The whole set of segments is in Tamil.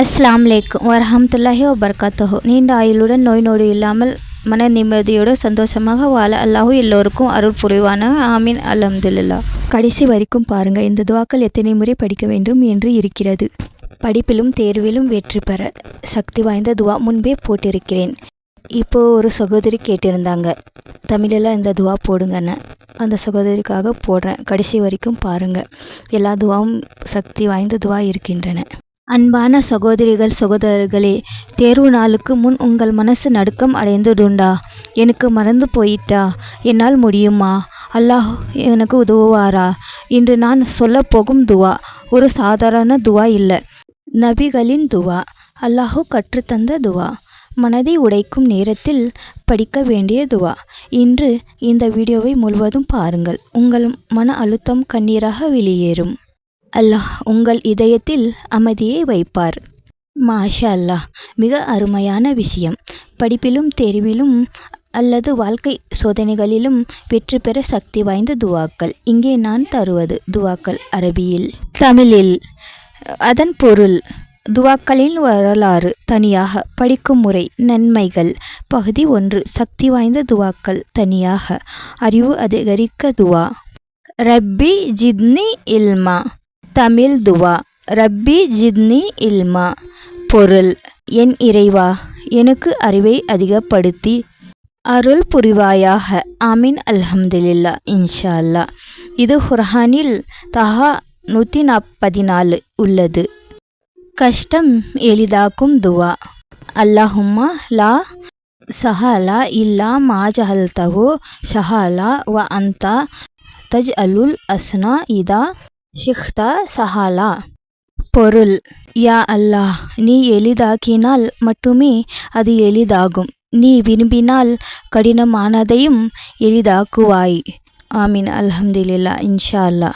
அஸ்லாம் லேக்கும் வரஹமத்துல்லாஹி வபர்காத்தஹோ நீண்ட ஆயுளுடன் நோய் நொடி இல்லாமல் மன நிம்மதியோடு சந்தோஷமாக வாழ அல்லாஹு எல்லோருக்கும் அருள் புரிவான. ஆமீன். அலமதுல்லா கடைசி வரைக்கும் பாருங்கள் இந்த துவாக்கள் எத்தனை முறை படிக்க வேண்டும் என்று இருக்கிறது. படிப்பிலும் தேர்விலும் வெற்றி பெற சக்தி வாய்ந்த துவா முன்பே போட்டிருக்கிறேன். இப்போது ஒரு சகோதரி கேட்டிருந்தாங்க. தமிழில் இந்த துவா போடுங்கன்னு. அந்த சகோதரிக்காக போடுறேன். கடைசி வரைக்கும் பாருங்க. எல்லா துவாவும் சக்தி வாய்ந்த துவா இருக்கின்றன. அன்பான சகோதரிகள் சகோதரர்களே தேர்வு நாளுக்கு முன் உங்கள் மனசு நடுக்கம் அடைந்ததுண்டா? எனக்கு மறந்து போயிட்டா? என்னால் முடியுமா? அல்லாஹ் எனக்கு உதவுவாரா? இன்று நான் சொல்லப் போகும் துவா ஒரு சாதாரண துவா இல்லை. நபிகளின் துவா அல்லாஹு கற்றுத்தந்த துவா. மனதை உடைக்கும் நேரத்தில் படிக்க வேண்டிய துவா. இன்று இந்த வீடியோவை முழுவதும் பாருங்கள். உங்கள் மன அழுத்தம் கண்ணீராக வெளியேறும். அல்லாஹ் உங்கள் இதயத்தில் அமைதியை வைப்பார். மாஷா அல்லாஹ் மிக அருமையான விஷயம். படிப்பிலும் தேர்விலும் அல்லது வாழ்க்கை சோதனைகளிலும் வெற்றி பெற சக்தி வாய்ந்த துவாக்கள். இங்கே நான் தருவது துவாக்கள் அரபியில். தமிழில் அதன் பொருள் துவாக்களின் வரலாறு தனியாக படிக்கும் முறை நன்மைகள். பகுதி ஒன்று சக்தி வாய்ந்த துவாக்கள் தனியாக. அறிவு அதிகரிக்க துவா. ரப்பி ஜித்னி இல்மா. தமிழ் துவா. ரப்பி ஜித்னி இல்மா. பொருள். என் இறைவா. எனக்கு அறிவை அதிகப்படுத்தி. அருள் புரிவாயாக. ஆமீன். அல்ஹம்துலில்லா. இன்ஷா அல்லா இது குர்ஹானில் தஹா நூற்றி நாற்பதினாலு உள்ளது. கஷ்டம் எளிதாக்கும் துவா. அல்லாஹும்மா லா சஹாலா இல்லா மாஜஹல் ஜஹல்தஹு ஷஹாலா வ அந்தா தஜ் அலுல் அஸ்னா இதா ஷிஹ்தா சஹாலா. பொருள் யா அல்லாஹ் நீ எளிதாக்கினால் மட்டுமே அது எளிதாகும். நீ விரும்பினால் கடினமானதையும் எளிதாக்குவாய். ஆமீன். அல்ஹம்துலில்லா. இன்ஷா அல்லா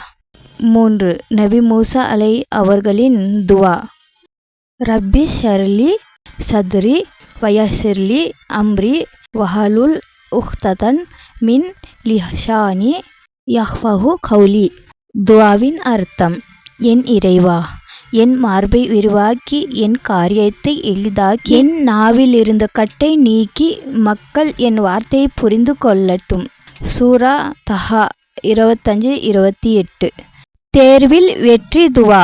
மூன்று நபி மூசா அலை அவர்களின் துவா. ரப்பி ஷர்லி சத்ரி வயசிர்லி அம்ரி வஹலுல் உஹ்ததன் மின் லிஹானி யஹ்வஹு கௌலி. துவாவின் அர்த்தம் என் இறைவா என் மார்பை விரிவாக்கி என் காரியத்தை எளிதாக்கி என் நாவில் இருந்த கட்டை நீக்கி மக்கள் என் வார்த்தையை புரிந்து கொள்ளட்டும். சூரா தஹா இருபத்தஞ்சு இருபத்தி எட்டு. தேர்வில் வெற்றி துவா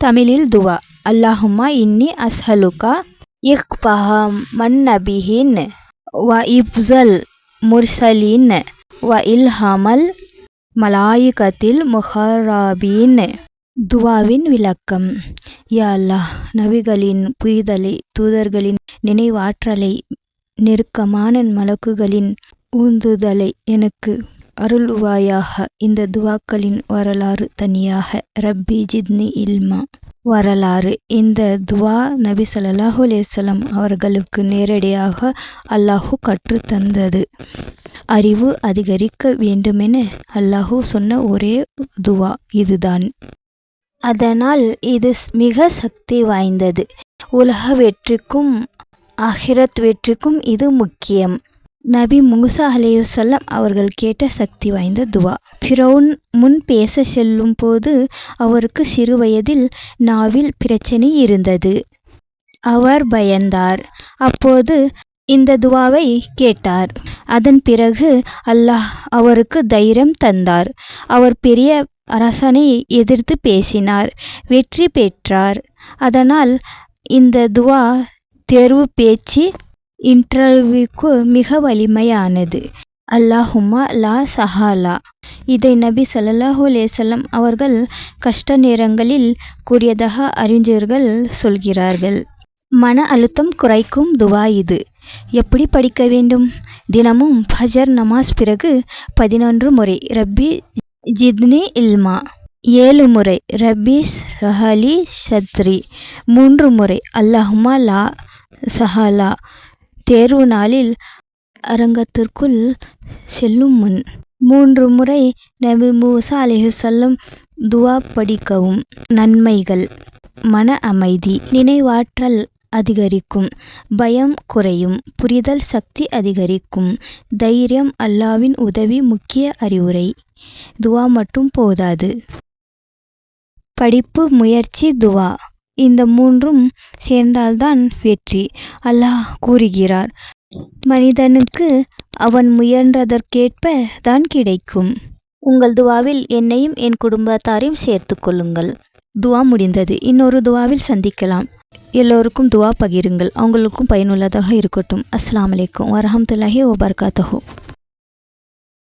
தமிழில் துவா அல்லாஹுமா இன்னி அஸ்ஹலுகா மன் மன்னபிஹின் வ இப்சல் முர்சலின் வ இல்ஹாமல் மலாயிகத்தில் முஹராபீன் துவாவின் விளக்கம். யா அல்லாஹ் நபிகளின் புரிதலை தூதர்களின் நினைவாற்றலை நெருக்கமான மலக்குகளின் ஊந்துதலை எனக்கு அருள்வாயாக. இந்த துவாக்களின் வரலாறு தனியாக. ரப்பி ஜித்னி இல்மா. வரலாறு. இந்த துவா நபி ஸல்லல்லாஹு அலேசலம் அவர்களுக்கு நேரடியாக அல்லாஹு கற்றுத் தந்தது அறிவு அதிகரிக்க வேண்டுமென அல்லாஹு சொன்ன ஒரே துவா இதுதான். அதனால் இது மிக சக்தி வாய்ந்தது. உலக வெற்றிக்கும் ஆஹிரத் வெற்றிக்கும் இது முக்கியம். நபி முகுசா அலையுசல்லம் அவர்கள் கேட்ட சக்தி வாய்ந்த துவா. ஃபிரௌன் முன் பேச செல்லும் போது அவருக்கு சிறு வயதில் நாவில் பிரச்சனை இருந்தது. அவர் பயந்தார். அப்போது இந்த துவாவை கேட்டார். அதன் பிறகு அல்லாஹ் அவருக்கு தைரியம் தந்தார். அவர் பெரிய அரசனை எதிர்த்து பேசினார். வெற்றி பெற்றார். அதனால் இந்த துவா தேர்வு பேச்சு இன்டர்வியூக்கு மிக வலிமையானது. அல்லாஹுமா லா சஹாலா. இதை நபி ஸல்லல்லாஹு அலேசல்லம் அவர்கள் கஷ்ட நேரங்களில் கூறியதாக அறிஞர்கள் சொல்கிறார்கள். மன அழுத்தம் குறைக்கும் துவா இது. எப்படி படிக்க வேண்டும்? தினமும் ஃபஜர் நமாஸ் பிறகு பதினொன்று முறை. ரப்பி ஜித்னி இல்மா. ஏழு முறை. ரப்பி ரஹலி சத்ரி மூன்று முறை. அல்லாஹுமா லா சஹாலா. தேர்வு நாளில் அரங்கத்திற்குள் செல்லும் முன் மூன்று முறை நபி மூசா அலைஹுசல்லம் துவா படிக்கவும். நன்மைகள். மன அமைதி. நினைவாற்றல் அதிகரிக்கும். பயம் குறையும். புரிதல் சக்தி அதிகரிக்கும். தைரியம் அல்லாவின் உதவி முக்கிய அறிவுரை. துவா மட்டும் போதாது. படிப்பு முயற்சி துவா. இந்த மூன்றும் சேர்ந்தால்தான் வெற்றி. அல்லாஹ் கூறுகிறார் மனிதனுக்கு அவன் முயன்றதற்கேற்ப தான் கிடைக்கும். உங்கள் துவாவில் என்னையும் என் குடும்பத்தாரையும் சேர்த்து கொள்ளுங்கள். துவா முடிந்தது. இன்னொரு துவாவில் சந்திக்கலாம். எல்லோருக்கும் துவா பகிருங்கள். அவங்களுக்கும் பயனுள்ளதாக இருக்கட்டும். அஸ்லாம் வலைக்கம் வரஹமத்துல்லாஹி வபர்காத்தஹூ.